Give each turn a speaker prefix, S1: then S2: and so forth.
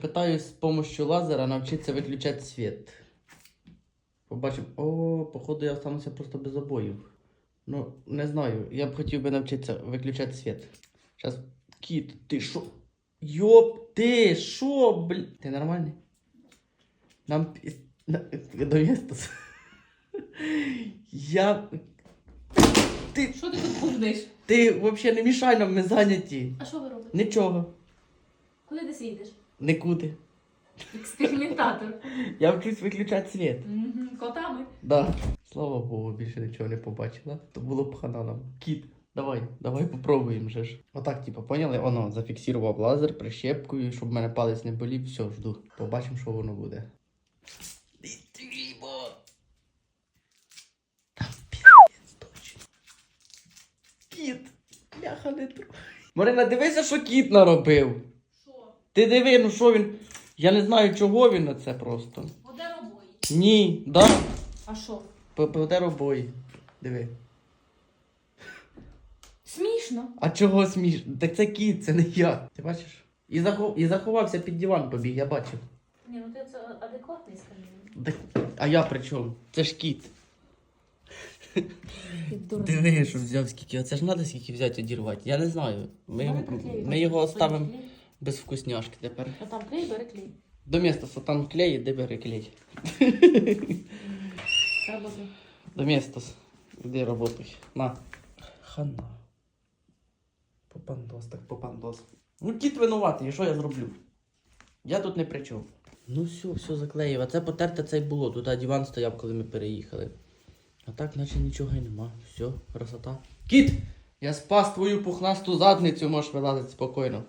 S1: Питаюсь з допомогою лазера навчитися виключати світ. Побачимо. О, походу я остануся просто без обоїв. Ну, не знаю. Я б хотів би навчитися виключати світ. Зараз. Кіт, ти що? Йоп, ти що, блін? Ти нормальний? Нам пі- на- Я. Ти,
S2: Що ти тут бубниш?
S1: ти взагалі не мішай нам, ми зайняті.
S2: А що ви робите?
S1: Нічого.
S2: Куди ти сидиш?
S1: Нікуди.
S2: Експериментатор.
S1: Я вчусь виключати світ.
S2: Мгм, Котами.
S1: Да. Слава Богу, більше нічого не побачила. То було б хана нам. Кіт, давай, давай попробуємо же ж. Отак, типу, поняли? Оно зафіксував лазер прищепкою, щоб в мене палець не болів. Все, жду. Побачимо, що воно буде. Там піздець точно. Кіт, бляха не тру. Марина, дивися, що кіт наробив. Ти диви, ну що він. Я не знаю, чого він на це просто.
S2: Воде обої.
S1: Ні, да.
S2: А що?
S1: Поведе. Диви.
S2: Смішно.
S1: А чого смішно? Так це кіт, це не я. Ти бачиш? І, захов... і заховався під диван побіг, я бачив.
S2: Ні, ну ти це адекватний скажімо.
S1: Так... А я при чому? Це ж кіт. Диви, що взяв скільки. Оце ж треба скільки взяти одірвати. Я не знаю. Ми, його- ми його оставимо без вкусняшки тепер.
S2: А там клей, бери клей.
S1: До міста, там клей, де бери клей.
S2: Работай.
S1: До міста. Де работай. На. Хана. Попандос, так попандос. Ну, кіт винуватий, і що я зроблю? Я тут не при чому. Ну все, все заклеїв. А це потерте це й було. Тут диван стояв, коли ми переїхали. А так, наче нічого й нема. Все, красота. Кіт! Я спас твою пухнасту задницю, можеш вилазити спокійно.